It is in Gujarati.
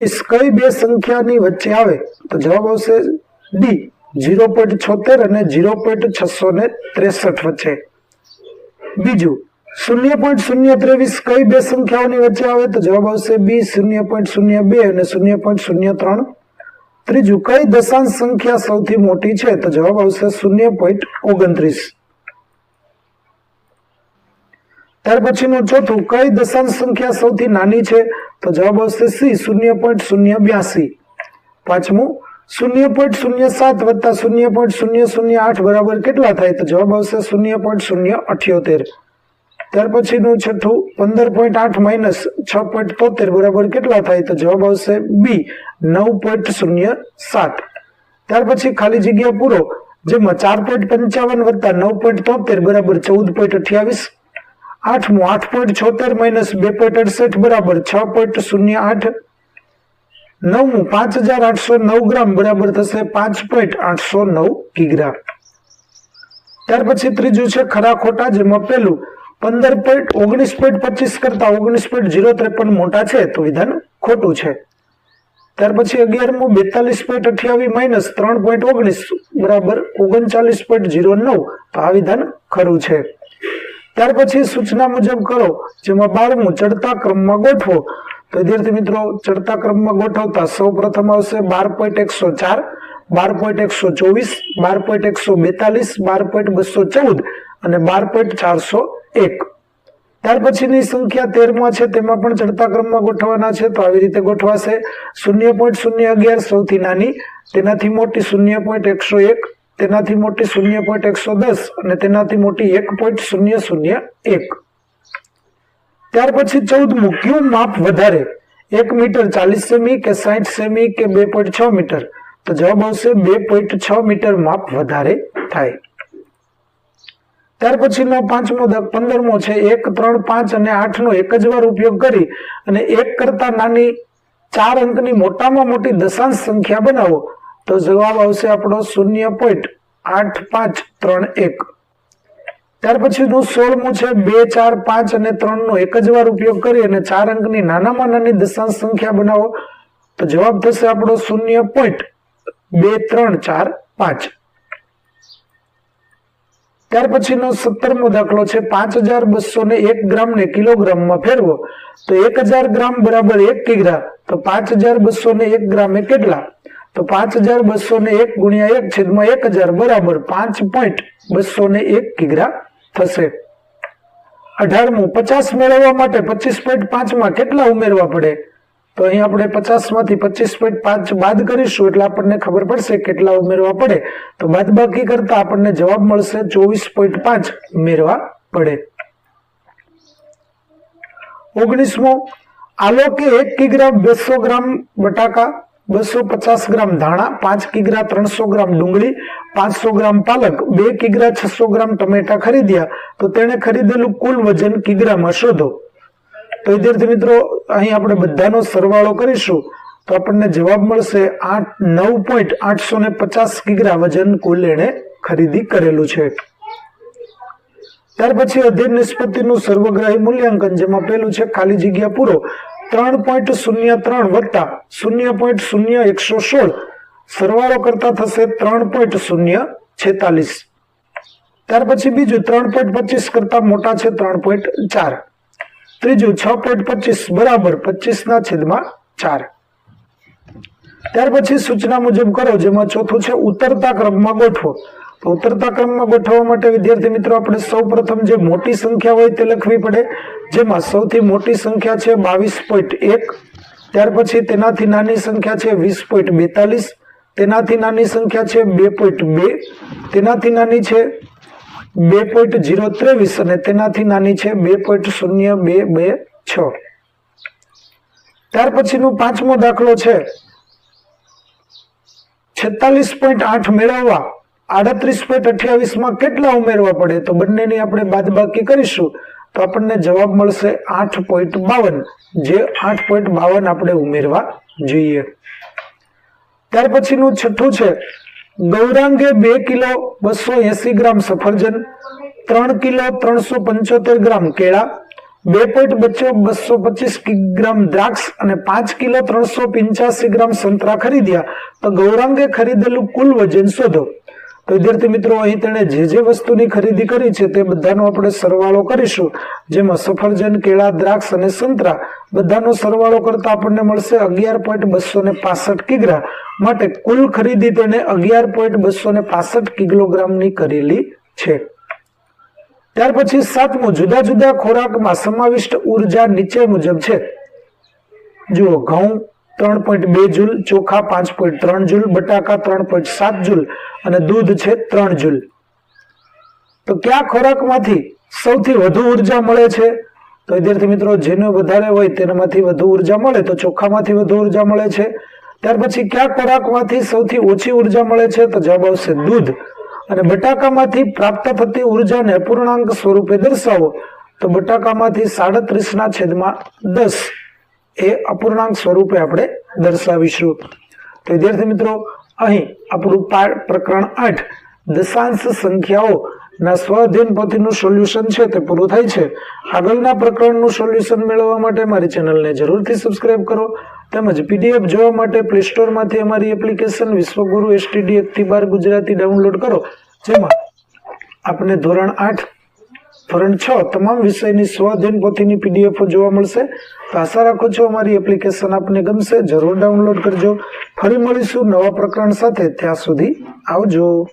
કઈ બે સંખ્યાની વચ્ચે આવે, તો જવાબ આવશે ડી ઝીરો પોઈન્ટ છોતેર અને ઝીરો પોઈન્ટ છસો ને ત્રેસઠ વચ્ચે. બીજું, શૂન્ય પોઈન્ટ શૂન્ય ત્રેવીસ કઈ બે સંખ્યાઓની વચ્ચે આવે, તો જવાબ આવશે બી શૂન્ય પોઈન્ટ શૂન્ય બે અને શૂન્ય પોઈન્ટ શૂન્ય ત્રણ. ત્રીજું, કઈ દશાંશ સંખ્યા સૌથી મોટી છે, તો જવાબ આવશે શૂન્ય પોઈન્ટ ઓગણત્રીસ. ત્યાર પછીનું ચોથું, કઈ દશાંશ સંખ્યા સૌથી નાની છે? તો જવાબ આવશે સી, શૂન્ય પોઈન્ટ શૂન્ય બ્યાસી. પાંચમું, શૂન્ય પોઈન્ટ શૂન્ય સાત વત્તા શૂન્ય પોઈન્ટ શૂન્ય શૂન્ય આઠ બરાબર કેટલા થાય? તો જવાબ આવશે શૂન્ય પોઈન્ટ શૂન્ય અઠ્યોતેર. ત્યાર પછીનું છઠ્ઠું, પંદર પોઈન્ટ આઠ માઇનસ છ પોઈન્ટ તોતેર બરાબર કેટલા થાય? તો જવાબ આવશે બી, નવ પોઈન્ટ શૂન્ય સાત. ત્યાર પછી ખાલી જગ્યા પૂરો, જેમાં ચાર પોઈન્ટ પંચાવન વત્તા નવ પોઈન્ટ તોતેર બરાબર ચૌદ પોઈન્ટ અઠ્યાવીસ આઠમું, આઠ પોઈન્ટ છોતેર માઇનસ બે પોઈન્ટ અડસઠ બરાબર છ પોઈન્ટ શૂન્ય આઠ. નવમું, પાંચ હજાર આઠસો નવ ગ્રામ બરાબર થશે પાંચ પોઈન્ટ આઠસો નવ કિગ્રા. ત્યાર પછી ત્રીજું છે ખરા ખોટા, જેમાં પેલું પંદર પોઈન્ટ ઓગણીસ પોઈન્ટ પચીસ કરતા ઓગણીસ પોઈન્ટ જીરો ત્રેપન મોટા છે, તો વિધાન ખોટું છે. ત્યાર પછી અગિયારમું, બેતાલીસ પોઈન્ટ અઠ્યાવીસ માઇનસ ત્રણ પોઈન્ટ ઓગણીસ બરાબર ઓગણચાલીસ પોઈન્ટ જીરો નવ, તો આ વિધાન ખરું છે. ત્યાર પછી સૂચના મુજબ કરો, જેમાં બારમું, ચડતા ક્રમમાં ગોઠવો. વિદ્યાર્થી મિત્રો, ચડતા ક્રમમાં ગોઠવતા સૌ પ્રથમ આવશે બાર પોઈન્ટ એકસો ચાર, બાર પોઈન્ટ એકસો ચોવીસ, બાર પોઈન્ટ એકસો બેતાલીસ, બાર પોઈન્ટ બસો ચૌદ અને બાર પોઈન્ટ ચારસો એક. ત્યાર પછીની સંખ્યા તેરમાં છે, તેમાં પણ ચડતા ક્રમમાં ગોઠવાના છે, તો આવી રીતે ગોઠવાશે. શૂન્ય પોઈન્ટ શૂન્ય અગિયાર સૌથી નાની, તેનાથી મોટી શૂન્ય પોઈન્ટ એકસો એક તેનાથી મોટી શૂન્ય પોઈન્ટ એકસો દસ અને તેનાથી મોટી એક પોઈન્ટ શૂન્ય શૂન્ય એક. ત્યાર પછી ચૌદમું કયું માપ વધારે. એક મીટર ચાલીસ સેમી કે સાઠ સેમી કે બે પોઈન્ટ છ મીટર. તો જવાબ આવશે બે પોઈન્ટ છ મીટર માપ વધારે થાય. ત્યાર પછીનો પાંચમો દક પંદરમો છે, એક, ત્રણ, પાંચ અને આઠનો એક જ વાર ઉપયોગ કરી અને એક કરતા નાની ચાર અંકની મોટામાં મોટી દશાંશ સંખ્યા બનાવો. તો જવાબ આવશે આપણો શૂન્ય પોઈન્ટ આઠ પાંચ ત્રણ એક. ત્યાર પછીનું સોળમું છે, બે, ચાર, પાંચ અને ત્રણ નો એક જ વાર ઉપયોગ કરી અને ચાર અંકની નાનામાં નાની દશાંશ સંખ્યા બનાવો, તો જવાબ થશે આપણો શૂન્ય પોઈન્ટ બે, ત્રણ, ચાર, પાંચ. ત્યાર પછીનો સત્તરમો દાખલો છે, પાંચ હજાર બસો ને એક ગ્રામ ને કિલોગ્રામમાં ફેરવો, તો એક હજાર ગ્રામ બરાબર એક કિગ્રા, તો પાંચ હજાર બસો ને એક ગ્રામ કેટલા? તો પાંચ હજાર બસો ને એક ગુણ્યા એક છેદમાં એક હજાર બરાબર પાંચ પોઈન્ટ બસો ને એક કિગ્રા થશે. અઢારમું, પચાસ મેળવવા માટે પચીસ પોઈન્ટ પાંચમાં કેટલા ઉમેરવા પડે? તો અહીં આપણે પચાસમાંથી પચીસ પોઈન્ટ પાંચ બાદ કરીશું એટલે આપણને ખબર પડશે કેટલા ઉમેરવા પડે. તો બાદબાકી કરતા આપણને જવાબ મળશે ચોવીસ પોઈન્ટ પાંચ ઉમેરવા પડે. ઓગણીસમો આલો કે એક કિગ્રા બસો ગ્રામ બટાકા બસો પચાસ ગ્રામ ધાણા, પાંચ કિગ્રા ત્રણસો ગ્રામ ડુંગળી, પાંચસો ગ્રામ પાલક, બે કિગ્રા છસો ગ્રામ ટમેટા ખરીદ્યા, તો તેણે ખરીદેલું કુલ વજન કિગ્રામાં શોધો. તો વિદ્યાર્થી મિત્રો, અહીં આપણે બધાનો સરવાળો કરીશું, તો આપણને જવાબ મળશે આઠ, નવ પોઈન્ટ આઠસો ને પચાસ કિગ્રા વજન કુલ એણે ખરીદી કરેલું છે. ત્યાર પછી અધ્યયન નિષ્પત્તિનું સર્વગ્રાહી મૂલ્યાંકન, જેમાં પેલું છે ખાલી જગ્યા પૂરો. ત્રણ પોઈન્ટ શૂન્ય ત્રણ વત્તા શૂન્ય પોઈન્ટ શૂન્ય એકસો સોળ. સરવાળો કરતા થશે ત્રણ પોઈન્ટ શૂન્ય છેતાલીસ. ત્યાર પછી બીજું ત્રણ પોઈન્ટ પચીસ કરતા મોટા છે ત્રણ પોઈન્ટ ચાર. ત્રીજું છ પોઈન્ટ પચીસ બરાબર પચીસ ના છેદમાં ચાર. ત્યાર પછી સૂચના મુજબ કરો, જેમાં ચોથું છે ઉતરતા ક્રમમાં ગોઠવો. તો ઉતરતા ક્રમમાં ગોઠવવા માટે વિદ્યાર્થી મિત્રો, આપણે સૌ પ્રથમ જે મોટી સંખ્યા હોય તે લખવી પડે. જેમાં સૌથી મોટી સંખ્યા છે બાવીસ પોઈન્ટ એક, ત્યાર પછી તેનાથી નાની સંખ્યા છે વીસ પોઈન્ટ બેતાલીસ, તેનાથી નાની સંખ્યા છે બે પોઈન્ટ બે, તેનાથી નાની છે બે પોઈન્ટ જીરો ત્રેવીસ અને તેનાથી નાની છે બે પોઈન્ટ શૂન્ય બે બે છ. ત્યાર પછીનો પાંચમો દાખલો છે છેતાલીસ પોઈન્ટ આઠ મેળવવા. આડત્રીસ પોઈન્ટ અઠ્યાવીસમાં કેટલા ઉમેરવા પડે? તો બંનેની આપણે બાદબાકી કરીશું. તો આપણને જવાબ મળશે આઠ પોઈન્ટ બાવન. જે આઠ પોઈન્ટ બાવન આપણે ઉમેરવા જોઈએ. ત્યાર પછીનું છઠ્ઠું છે. ગૌરાંગે બે કિલો બસો એસી ગ્રામ સફરજન, ત્રણ કિલો ત્રણસો પંચોતેર ગ્રામ કેળા, બે પોઈન્ટ બચ્ચો બસો પચીસ ગ્રામ દ્રાક્ષ અને પાંચ કિલો ત્રણસો પિંચાસી ગ્રામ સંતરા ખરીદ્યા. તો ગૌરાંગે ખરીદેલું કુલ વજન શોધો. તો વિદ્યાર્થી મિત્રો, અહીં તેણે જે જે વસ્તુની ખરીદી કરી છે તે બધાનો આપણે સરવાળો કરીશું. જેમાં સફરજન, કેળા, દ્રાક્ષ અને સંતરા બધાનો સરવાળો કરતા આપણને મળશે અગિયાર પોઈન્ટ બસો ને પાસઠ કિગ્રા. માટે કુલ ખરીદી તેણે અગિયાર પોઈન્ટ બસો ને પાસઠ કિલોગ્રામની કરેલી છે. ત્યાર પછી સાતમું, જુદા જુદા ખોરાકમાં સમાવિષ્ટ ઊર્જા નીચે મુજબ છે. જુઓ, ઘઉં ત્રણ પોઈન્ટ બે જૂલ, ચોખા પાંચ પોઈન્ટ ત્રણ જૂલ, બટાકા ત્રણ પોઈન્ટ સાત જૂલ અને દૂધ છે ત્રણ જૂલ. તો કયા ખોરાકમાંથી સૌથી વધુ ઊર્જા મળે છે? તો વિદ્યાર્થી મિત્રો, જેને વધારે હોય તેનામાંથી વધુ ઊર્જા મળે તો ચોખામાંથી વધુ ઊર્જા મળે છે. ત્યાર પછી કયા ખોરાકમાંથી સૌથી ઓછી ઊર્જા મળે છે? તો જવાબ આવશે દૂધ. અને બટાકામાંથી પ્રાપ્ત થતી ઉર્જાને પૂર્ણાંક સ્વરૂપે દર્શાવો. તો બટાકામાંથી સાડત્રીસ ના છેદમાં દસ. એ અપૂર્ણાંક સ્વરૂપે આપણે દર્શાવીશું. તો વિદ્યાર્થી મિત્રો, અહીં આપણું પ્રકરણ આઠ, દશાંશ સંખ્યાઓ ના સ્વઅધ્યયન પોથીનું સોલ્યુશન છે તે પૂરું થાય છે. આગળના પ્રકરણનું સોલ્યુશન મેળવવા માટે મારી ચેનલને જરૂરથી સબસ્ક્રાઇબ કરો તેમજ પીડીએફ જોવા માટે પ્લે સ્ટોરમાંથી અમારી એપ્લિકેશન વિશ્વગુરુ એસટીડી એકથી બાર ગુજરાતી ડાઉનલોડ કરો. જેમાં આપને ધોરણ આઠ ધોરણ છ, તમામ વિષયની સ્વઅધ્યયન પોથીની પીડીએફ જોવા મળશે. તો આશા રાખું છું અમારી એપ્લિકેશન આપને ગમશે. જરૂર ડાઉનલોડ કરજો. ફરી મળીશું નવા પ્રકરણ સાથે. ત્યાં સુધી આવજો.